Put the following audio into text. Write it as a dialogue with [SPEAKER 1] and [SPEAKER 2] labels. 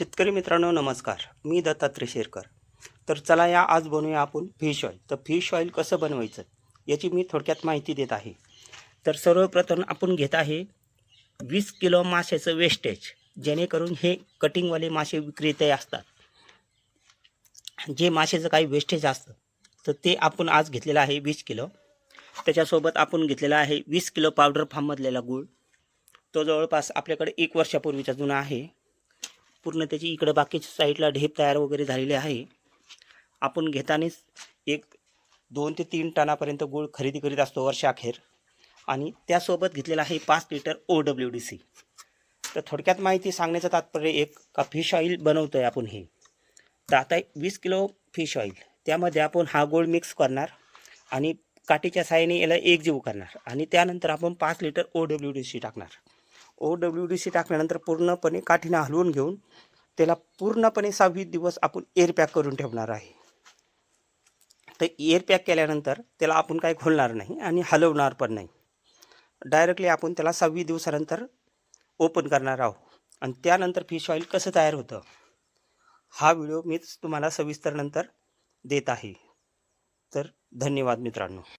[SPEAKER 1] शेतकरी मित्रांनो नमस्कार. मी दत्तात्रय शेरकर. तर चला या आज बनवूया आपण फिश ऑइल तर फिश ऑइल कसं बनवायचं याची मी थोडक्यात माहिती देत आहे. तर सर्वप्रथम आपण घेत आहे वीस किलो माशाचं वेस्टेज जेणेकरून हे कटिंगवाले मासे विक्रेते असतात. जे माशाचं काही वेस्टेज असतं तर ते आपण आज घेतलेलं आहे वीस किलो. त्याच्यासोबत आपण घेतलेला आहे वीस किलो पावडर फार्ममधलेला गूळ. तो जवळपास आपल्याकडे एक वर्षापूर्वीचा जुना आहे. पूर्ण त्याची इकडं बाकीच्या साईडला ढेप तयार वगैरे झालेले आहे. आपण घेतानाच एक दोन ते तीन टनापर्यंत गूळ खरेदी करीत असतो वर्षाखेर आणि त्यासोबत घेतलेला आहे पाच litre O W D C तर थोडक्यात माहिती सांगण्याचं तात्पर्य एक का फिश ऑईल बनवतो आहे आपण हे. तर आता वीस किलो फिश ऑईल त्यामध्ये आपण हा गोळ मिक्स करणार आणि काठीच्या साहाय्याने याला एकजीव करणार. आणि त्यानंतर आपण पाच litre O W D C टाकणार. ओ डब्ल्यू डी सी टाकल्यानंतर पूर्णपणे काठीनं हलवून घेऊन त्याला पूर्णपणे सहावीस दिवस आपण एअर पॅक करून ठेवणार आहे. तर एअर पॅक केल्यानंतर त्याला आपण काय खोलणार नाही आणि हलवणार पण नाही. डायरेक्टली आपण त्याला सव्वीस दिवसानंतर ओपन करणार आहोत. आणि त्यानंतर फिश ऑइल कसं तयार होतं? हा व्हिडिओ मीच तुम्हाला सविस्तर नंतर देत आहे. तर धन्यवाद मित्रांनो.